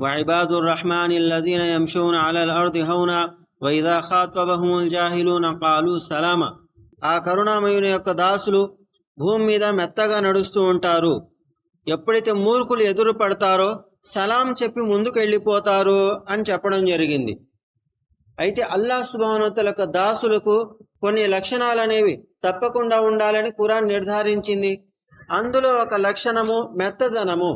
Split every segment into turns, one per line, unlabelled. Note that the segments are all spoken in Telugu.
وعباد الرحمن الذين يمشون على الأرض هونا وإذا خاطبهم الجاهلون قالوا سلاما ఆ కరుణామయుని యొక్క దాసులు భూమి మీద మెత్తగా నడుస్తూ ఉంటారు ఎప్పుడైతే మూర్ఖులు ఎదురు పడతారో సలాం చెప్పి ముందుకు వెళ్ళిపోతారు అని చెప్పడం జరిగింది అయితే అల్లా సుబానతల యొక్క దాసులకు కొన్ని లక్షణాలు అనేవి తప్పకుండా ఉండాలని ఖురాన్ నిర్ధారించింది అందులో ఒక లక్షణము మెత్తదనము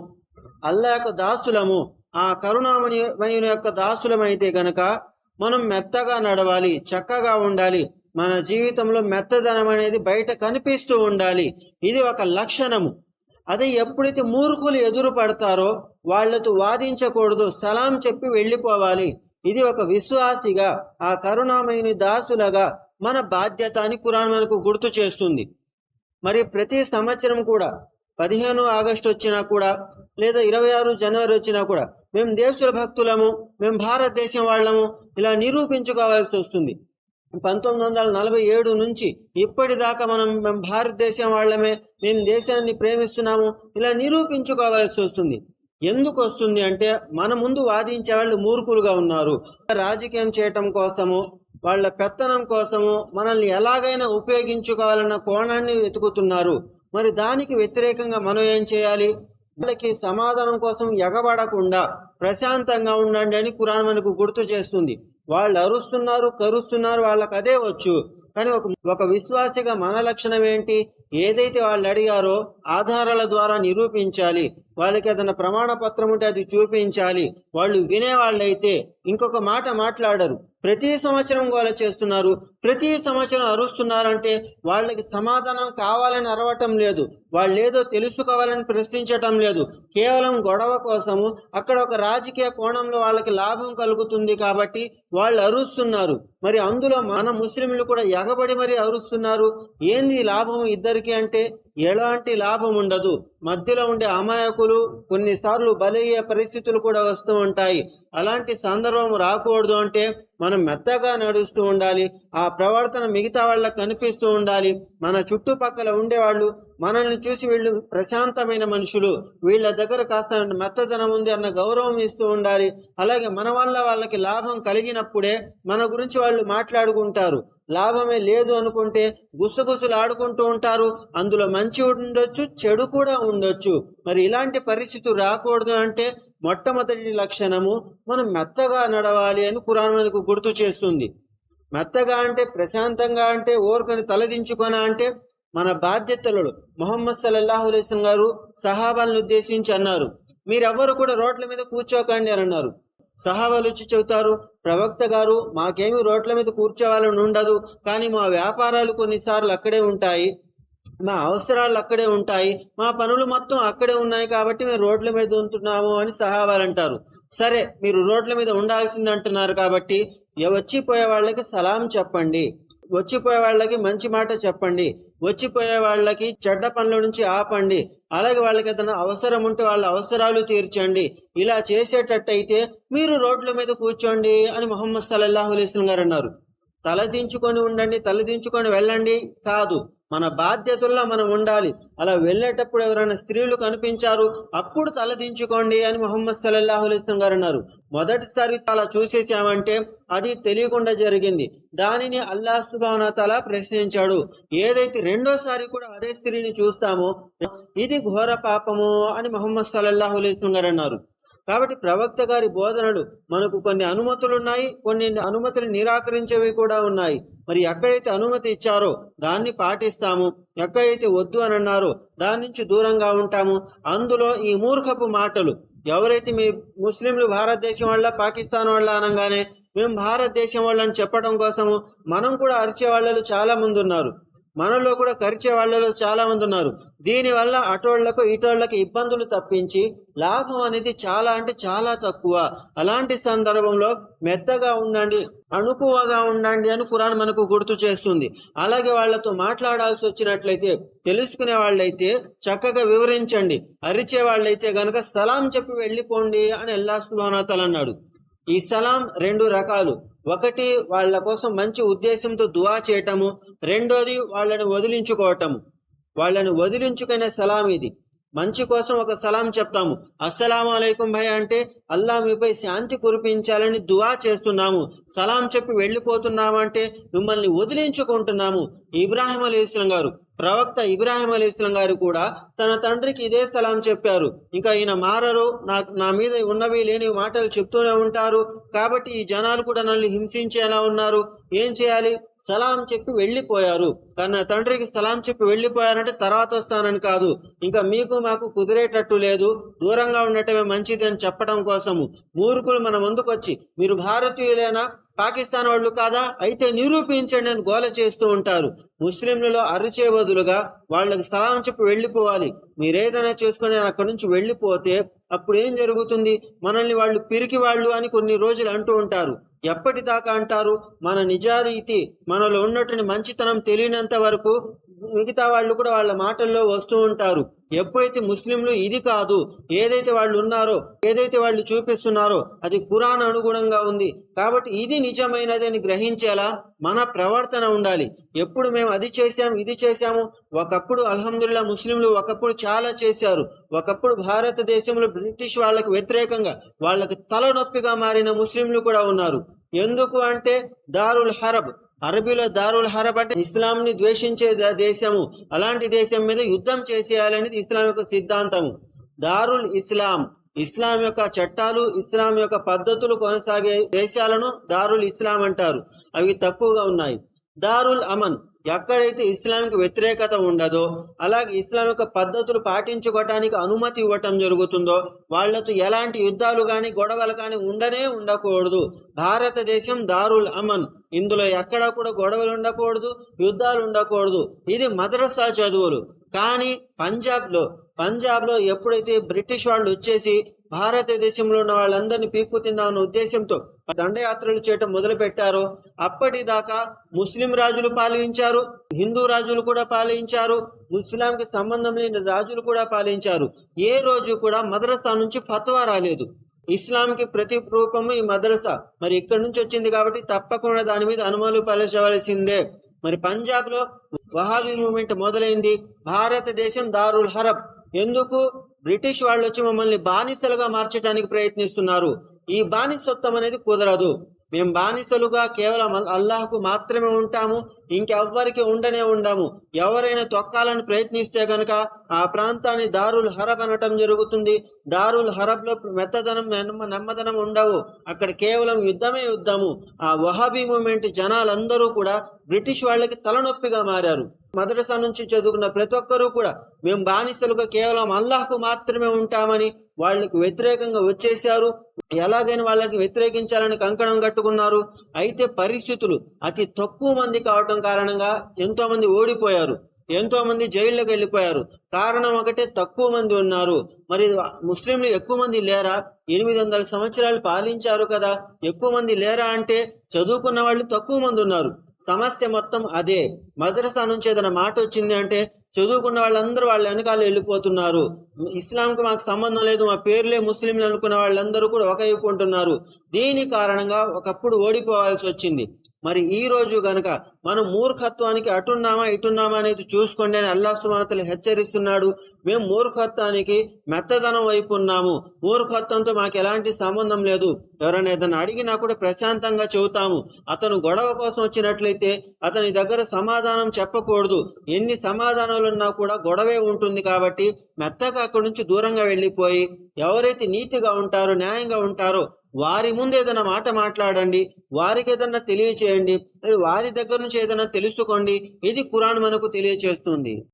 అల్లా యొక్క దాసులము ఆ కరుణామయుని యొక్క దాసులమైతే గనక మనం మెత్తగా నడవాలి చక్కగా ఉండాలి. మన జీవితంలో మెత్తదనం అనేది బయట కనిపిస్తూ ఉండాలి. ఇది ఒక లక్షణము. అదే ఎప్పుడైతే మూర్ఖులు ఎదురు పడతారో వాళ్ళతో వాదించకూడదు సలాం చెప్పి వెళ్ళిపోవాలి. ఇది ఒక విశ్వాసిగా ఆ కరుణామయుని దాసులగా మన బాధ్యత అని కురాన్ మనకు గుర్తు చేస్తుంది. మరి ప్రతి సంవత్సరం కూడా పదిహేను ఆగస్టు వచ్చినా కూడా లేదా ఇరవై ఆరు జనవరి వచ్చినా కూడా మేము దేశుల భక్తులము మేము భారతదేశం వాళ్ళము ఇలా నిరూపించుకోవాల్సి వస్తుంది. పంతొమ్మిది వందల నలభై ఏడు నుంచి ఇప్పటిదాకా మనం మేము భారతదేశం వాళ్ళమే మేము దేశాన్ని ప్రేమిస్తున్నాము ఇలా నిరూపించుకోవాల్సి వస్తుంది. ఎందుకు వస్తుంది అంటే మన ముందు వాదించే వాళ్ళు మూర్ఖులుగా ఉన్నారు. రాజకీయం చేయటం కోసము వాళ్ళ పెత్తనం కోసము మనల్ని ఎలాగైనా ఉపయోగించుకోవాలన్న కోణాన్ని వెతుకుతున్నారు. మరి దానికి వ్యతిరేకంగా మనం ఏం చేయాలి? వాళ్ళకి సమాధానం కోసం ఎగబడకుండా ప్రశాంతంగా ఉండండి అని కురాన్ మనకు గుర్తు చేస్తుంది. వాళ్ళు అరుస్తున్నారు కరుస్తున్నారు వాళ్ళకి అదే వచ్చు. కానీ ఒక ఒక విశ్వాసిగా మన లక్షణం ఏంటి? ఏదైతే వాళ్ళు అడిగారో ఆధారాల ద్వారా నిరూపించాలి. వాళ్ళకి ఏదైనా ప్రమాణ పత్రం ఉంటే అది చూపించాలి. వాళ్ళు వినేవాళ్ళైతే ఇంకొక మాట మాట్లాడరు. ప్రతి సంవత్సరం గోల చేస్తున్నారు. ప్రతి సంవత్సరం అరుస్తున్నారంటే వాళ్ళకి సమాధానం కావాలని అరవటం లేదు. వాళ్ళు ఏదో తెలుసుకోవాలని ప్రశ్నించటం లేదు. కేవలం గొడవ కోసము అక్కడ ఒక రాజకీయ కోణంలో వాళ్ళకి లాభం కలుగుతుంది కాబట్టి వాళ్ళు అరుస్తున్నారు. మరి అందులో మన ముస్లింలు కూడా ఎగబడి మరి అరుస్తున్నారు. ఏంది లాభం ఇద్దరికి అంటే ఎలాంటి లాభం ఉండదు. మధ్యలో ఉండే అమాయకులు కొన్నిసార్లు బలయ్యే పరిస్థితులు కూడా వస్తూ ఉంటాయి. అలాంటి సందర్భం రాకూడదు అంటే మనం మెత్తగా నడుస్తూ ఉండాలి. ఆ ప్రవర్తన మిగతా వాళ్ళకి కనిపిస్తూ ఉండాలి. మన చుట్టుపక్కల ఉండేవాళ్ళు మనల్ని చూసి వీళ్ళు ప్రశాంతమైన మనుషులు. వీళ్ళ దగ్గర కాస్త మెత్తదనం ఉంది అన్న గౌరవం ఇస్తూ ఉండాలి. అలాగే మన వల్ల వాళ్ళకి లాభం కలిగినప్పుడే మన గురించి వాళ్ళు మాట్లాడుకుంటారు. లాభమే లేదు అనుకుంటే గుసగుసలు ఆడుకుంటూ ఉంటారు. అందులో మంచి ఉండొచ్చు చెడు కూడా ఉండొచ్చు. మరి ఇలాంటి పరిస్థితి రాకూడదు అంటే మొట్టమొదటి లక్షణము మనం మెత్తగా నడవాలి అని కురాన్ మనకు గుర్తు చేస్తుంది. మెత్తగా అంటే ప్రశాంతంగా అంటే ఓర్కొని తలదించుకొన అంటే మన బాధ్యతలు మొహమ్మద్ సల్లల్లాహు అలైస్లం గారు సహాబాలను ఉద్దేశించి అన్నారు. మీరెవ్వరు కూడా రోడ్ల మీద కూర్చోకండి అని అన్నారు. సహాబాలు వచ్చి చెబుతారు ప్రవక్త గారు మాకేమి రోడ్ల మీద కూర్చోవాలని ఉండదు కానీ మా వ్యాపారాలు కొన్నిసార్లు అక్కడే ఉంటాయి. మా అవసరాలు అక్కడే ఉంటాయి మా పనులు మొత్తం అక్కడే ఉన్నాయి కాబట్టి మేము రోడ్ల మీద ఉంటున్నాము అని సహావాలంటారు సరే మీరు రోడ్ల మీద ఉండాల్సింది అంటున్నారు కాబట్టి వచ్చిపోయే వాళ్ళకి సలాం చెప్పండి వచ్చిపోయే వాళ్ళకి మంచి మాట చెప్పండి వచ్చిపోయే వాళ్ళకి చెడ్డ పనుల నుంచి ఆపండి అలాగే వాళ్ళకి ఏదైనా అవసరం ఉంటే వాళ్ళ అవసరాలు తీర్చండి. ఇలా చేసేటట్టయితే మీరు రోడ్ల మీద కూర్చోండి అని మొహమ్మద్ సల్లాహు అలైస్లం గారు అన్నారు. తలదించుకొని ఉండండి తలదించుకొని వెళ్ళండి కాదు. మన బాధ్యతల్లో మనం ఉండాలి. అలా వెళ్ళేటప్పుడు ఎవరైనా స్త్రీలు కనిపించారు అప్పుడు తలదించుకోండి అని మొహమ్మద్ సల్లల్లాహు అలైస్లం గారు అన్నారు. మొదటిసారి అలా చూసేసామంటే అది తెలియకుండా జరిగింది. దానిని అల్లా సుబాన తల ప్రశ్నించాడు. ఏదైతే రెండోసారి కూడా అదే స్త్రీని చూస్తామో ఇది ఘోర పాపము అని మొహమ్మద్ సల్లల్లాహు అలైస్లం గారు అన్నారు. కాబట్టి ప్రవక్త గారి బోధనలు మనకు కొన్ని అనుమతులు ఉన్నాయి కొన్ని అనుమతులు నిరాకరించేవి కూడా ఉన్నాయి. మరి ఎక్కడైతే అనుమతి ఇచ్చారో దాన్ని పాటిస్తాము. ఎక్కడైతే వద్దు అని అన్నారో దాని నుంచి దూరంగా ఉంటాము. అందులో ఈ మూర్ఖపు మాటలు ఎవరైతే మీ ముస్లింలు భారతదేశం వాళ్ళ పాకిస్తాన్ వాళ్ళ అనగానే మేము భారతదేశం వాళ్ళని చెప్పడం కోసము మనం కూడా అరిచే వాళ్ళు చాలా మంది ఉన్నారు. మనలో కూడా ఖర్చే వాళ్ళలో చాలా మంది ఉన్నారు దీనివల్ల అటోళ్ళకు ఇటోళ్ళకు ఇబ్బందులు తప్పించి లాభం అనేది చాలా అంటే చాలా తక్కువ. అలాంటి సందర్భంలో మెత్తగా ఉండండి అణుకువగా ఉండండి అని ఖురాన్ మనకు గుర్తు చేస్తుంది. అలాగే వాళ్ళతో మాట్లాడాల్సి వచ్చినట్లయితే తెలుసుకునే వాళ్ళైతే చక్కగా వివరించండి. అరిచే వాళ్ళైతే గనక సలాం చెప్పి వెళ్ళిపోండి అని అల్లా సుబానాతలు అన్నాడు. ఈ సలాం రెండు రకాలు. ఒకటి వాళ్ళ కోసం మంచి ఉద్దేశంతో దువా చేయటము రెండోది వాళ్ళని వదిలించుకోవటము. వాళ్ళని వదిలించుకునే సలాం ఇది. మంచి కోసం ఒక సలాం చెప్తాము. అస్సలాము అలైకుం భయ్ అంటే అల్లా మీపై శాంతి కురిపించాలని దువా చేస్తున్నాము. సలాం చెప్పి వెళ్ళిపోతున్నామంటే మిమ్మల్ని వదిలించుకుంటున్నాము. ఇబ్రాహిం అలీ గారు ప్రవక్త ఇబ్రాహిం అలీస్లం ఇస్లాం గారు కూడా తన తండ్రికి ఇదే సలాం చెప్పారు. ఇంకా ఈయన మారరు నాకు నా మీద ఉన్నవి లేని మాటలు చెప్తూనే ఉంటారు. కాబట్టి ఈ జనాలు కూడా నన్ను హింసించేలా ఉన్నారు. ఏం చేయాలి? సలాం చెప్పి వెళ్ళిపోయారు. కానీ నా తండ్రికి సలాం చెప్పి వెళ్ళిపోయారంటే తర్వాత వస్తానని కాదు. ఇంకా మీకు మాకు కుదిరేటట్టు లేదు. దూరంగా ఉండటమే మంచిది అని చెప్పడం కోసము. మూర్ఖులు మన ముందుకొచ్చి మీరు భారతీయులేనా? పాకిస్తాన్ వాళ్ళు కాదా? అయితే నిరూపించండి అని గోల చేస్తూ ఉంటారు. ముస్లింలలో అరిచే బదులుగా వాళ్ళకి సలాం చెప్పి వెళ్ళిపోవాలి. మీరేదైనా చేసుకుని అక్కడి నుంచి వెళ్ళిపోతే అప్పుడు ఏం జరుగుతుంది? మనల్ని వాళ్ళు పిరికి వాళ్ళు అని కొన్ని రోజులు అంటూ ఉంటారు. ఎప్పటిదాకా అంటారు? మన నిజారీతి మనలో ఉన్నటువంటి మంచితనం తెలియనంత వరకు మిగతా వాళ్ళు కూడా వాళ్ళ మాటల్లో వస్తూ ఉంటారు. ఎప్పుడైతే ముస్లింలు ఇది కాదు ఏదైతే వాళ్ళు ఉన్నారో ఏదైతే వాళ్ళు చూపిస్తున్నారో అది కురాన్ అనుగుణంగా ఉంది. కాబట్టి ఇది నిజమైనది అని గ్రహించేలా మన ప్రవర్తన ఉండాలి. ఎప్పుడు మేము అది చేశాము ఇది చేశాము ఒకప్పుడు అల్హమ్దుల్లా ముస్లింలు ఒకప్పుడు చాలా చేశారు. ఒకప్పుడు భారతదేశంలో బ్రిటిష్ వాళ్ళకు వ్యతిరేకంగా వాళ్ళకి తలనొప్పిగా మారిన ముస్లింలు కూడా ఉన్నారు. ఎందుకు అంటే దారుల్ హరబ్ అరబీలో దారుల్ హరబ్ అంటే ఇస్లాంని ద్వేషించే దేశము. అలాంటి దేశం మీద యుద్ధం చేసేయాలనేది ఇస్లాం యొక్క సిద్ధాంతము. దారుల్ ఇస్లాం. ఇస్లాం యొక్క చట్టాలు ఇస్లాం యొక్క పద్ధతులు కొనసాగే దేశాలను దారుల్ ఇస్లాం అంటారు. అవి తక్కువగా ఉన్నాయి. దారుల్ అమన్. ఎక్కడైతే ఇస్లాంకి వ్యతిరేకత ఉండదో అలాగే ఇస్లాం యొక్క పద్ధతులు పాటించుకోవటానికి అనుమతి ఇవ్వటం జరుగుతుందో వాళ్ళతో ఎలాంటి యుద్ధాలు కానీ గొడవలు కానీ ఉండనే ఉండకూడదు. భారతదేశం దారుల్ అమన్. ఇందులో ఎక్కడా కూడా గొడవలు ఉండకూడదు యుద్ధాలు ఉండకూడదు. ఇది మద్రసా చదువులు. కానీ పంజాబ్లో పంజాబ్లో ఎప్పుడైతే బ్రిటిష్ వాళ్ళు వచ్చేసి భారతదేశంలో ఉన్న వాళ్ళందరినీ పీక్కు తిందామన్న ఉద్దేశంతో దండయాత్రలు చేయటం మొదలుపెట్టారో అప్పటిదాకా ముస్లిం రాజులు పాలించారు హిందూ రాజులు కూడా పాలించారు ముస్లాంకి సంబంధం లేని రాజులు కూడా పాలించారు. ఏ రోజు కూడా మద్రసా నుంచి ఫత్వా రాలేదు. ఇస్లాంకి ప్రతి రూపము ఈ మదరసా. మరి ఇక్కడి నుంచి వచ్చింది కాబట్టి తప్పకుండా దాని మీద అనుమతులు పలచవలసిందే. మరి పంజాబ్లో వహాబీ మూమెంట్ మొదలైంది. భారతదేశం దారుల్ హరబ్. ఎందుకు? బ్రిటిష్ వాళ్ళు వచ్చి మమ్మల్ని బానిసలుగా మార్చడానికి ప్రయత్నిస్తున్నారు. ఈ బానిసత్వం అనేది కుదరదు. మేము బానిసలుగా కేవలం అల్లాహకు మాత్రమే ఉంటాము ఇంకెవ్వరికి ఉండనే ఉండము. ఎవరైనా తొక్కాలని ప్రయత్నిస్తే గనక ఆ ప్రాంతాన్ని దారుల్ హరబ్ అనటం జరుగుతుంది. దారుల్ హరబ్లో మెత్తదనం నెమ్మదనం ఉండవు. అక్కడ కేవలం యుద్ధమే యుద్ధము. ఆ వహాబీ మూమెంట్ జనాలందరూ కూడా బ్రిటిష్ వాళ్ళకి తలనొప్పిగా మారారు. మదరసా నుంచి చదువుకున్న ప్రతి ఒక్కరూ కూడా మేము బానిసలుగా కేవలం అల్లాహకు మాత్రమే ఉంటామని వాళ్ళకి వ్యతిరేకంగా వచ్చేసారు ఎలాగైనా వాళ్ళకి వ్యతిరేకించాలని కంకణం కట్టుకున్నారు. అయితే పరిస్థితులు అతి తక్కువ మంది కావటం కారణంగా ఎంతో మంది ఓడిపోయారు. ఎంతో మంది జైల్లోకి వెళ్ళిపోయారు. కారణం ఒకటే తక్కువ మంది ఉన్నారు. మరి ముస్లింలు ఎక్కువ మంది లేరా? ఎనిమిది వందల సంవత్సరాలు పాలించారు కదా. ఎక్కువ మంది లేరా అంటే చదువుకున్న వాళ్ళు తక్కువ మంది ఉన్నారు. సమస్య మొత్తం అదే. మద్రసా నుంచి ఏదైనా మాట వచ్చింది అంటే చదువుకున్న వాళ్ళందరూ వాళ్ళ వెనకాల వెళ్ళిపోతున్నారు. ఇస్లాంకి మాకు సంబంధం లేదు మా పేర్లే ముస్లింలు అనుకున్న వాళ్ళందరూ కూడా ఒక వైపు ఉంటున్నారు. దీని కారణంగా ఒకప్పుడు ఓడిపోవాల్సి వచ్చింది. మరి ఈ రోజు గనక మనం మూర్ఖత్వానికి అటున్నామా ఇటున్నామా అనేది చూసుకోండి అని అల్లా సుమతలు హెచ్చరిస్తున్నాడు. మేము మూర్ఖత్వానికి మెత్తదనం వైపు ఉన్నాము. మూర్ఖత్వంతో మాకు ఎలాంటి సంబంధం లేదు. ఎవరైనా ఏదైనా అడిగినా కూడా ప్రశాంతంగా చెబుతాము. అతను గొడవ కోసం వచ్చినట్లయితే అతని దగ్గర సమాధానం చెప్పకూడదు. ఎన్ని సమాధానాలున్నా కూడా గొడవే ఉంటుంది కాబట్టి మెత్తగా అక్కడి నుంచి దూరంగా వెళ్ళిపోయి ఎవరైతే నీతిగా ఉంటారో న్యాయంగా ఉంటారో వారి ముందు ఏదైనా మాట మాట్లాడండి వారికి ఏదైనా తెలియచేయండి వారి దగ్గర నుంచి ఏదైనా తెలుసుకోండి ఇది ఖురాన్ మనకు తెలియచేస్తుంది.